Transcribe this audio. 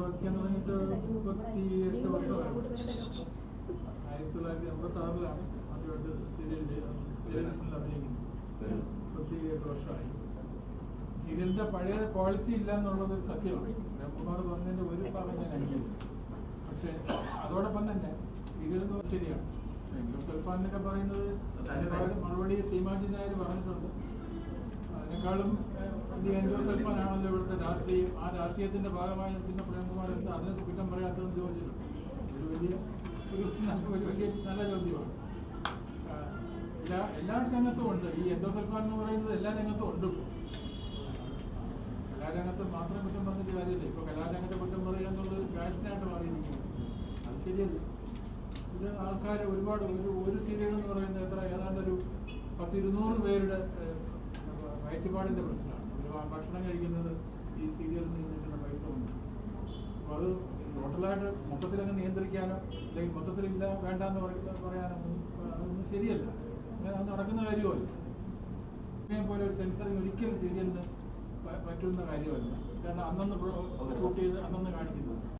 പ്രവർത്തിക്കാൻ തുടങ്ങിയിട്ട് വർഷമായി ആയിരത്തി തൊള്ളായിരത്തി എൺപത്തി ആറിലാണ് ആദ്യമായിട്ട് സീരിയൽ ടെലിവിഷനിൽ അഭിനയിക്കുന്നത്. മുപ്പത്തി എട്ട് വർഷമായി. സീരിയലിന്റെ പഴയ ക്വാളിറ്റി ഇല്ല എന്നുള്ളത് ഒരു സത്യമാണ്. രാംകുമാർ പറഞ്ഞതിന്റെ ഒരു ഭാഗം ഞാൻ അംഗീകരിക്കും പക്ഷെ അതോടൊപ്പം തന്നെ സീരിയൽ ശരിയാണ്. സൽഫാൻ എന്നൊക്കെ പറയുന്നത് മറുപടി സീമാജി നായർ പറഞ്ഞിട്ടുണ്ട്. അതിനേക്കാളും എല്ലാ എല്ലാ രംഗത്തും ഉണ്ട്. ഈ എൻഡോസൽഫാൻ എന്ന് പറയുന്നത് എല്ലാ രംഗത്തും ഉണ്ട് ഇപ്പോൾ കലാരംഗത്ത് മാത്രം കുറ്റം പറഞ്ഞിട്ട് കാര്യമില്ല. ഇപ്പൊ കലാരംഗത്തെ കുറ്റം പറയുക എന്നുള്ളത് ഫാഷനായിട്ട് മാറിയിരിക്കുകയാണ്. അത് ശരിയല്ല. ഇത് ആൾക്കാർ ഒരുപാട് ഒരു ഒരു സീരിയൽ എന്ന് പറയുന്നത് എത്ര? ഏതാണ്ട് ഒരു പത്തിരുന്നൂറ് പേരുടെ വയറ്റുപാടിന്റെ പ്രശ്നമാണ്. ഭക്ഷണം കഴിക്കുന്നത് ഈ സീരിയലിൽ നിന്ന് കിട്ടുന്ന പൈസ കൊണ്ട്. അപ്പോൾ അത് ടോട്ടലായിട്ട് മൊത്തത്തിലങ്ങ് നിയന്ത്രിക്കാനോ അല്ലെങ്കിൽ മൊത്തത്തിൽ ഇല്ല വേണ്ട എന്ന് പറയാനോ അതൊന്നും ശരിയല്ല. അങ്ങനെ അത് നടക്കുന്ന കാര്യമല്ല. ഇതിനെ പോലെ ഒരു സെൻസറിങ് ഒരിക്കലും സീരിയലിന് പറ്റുന്ന കാര്യമല്ല. കാരണം അന്നന്ന് ഷൂട്ട് ചെയ്ത് അന്നന്ന് കാണിക്കുന്നത്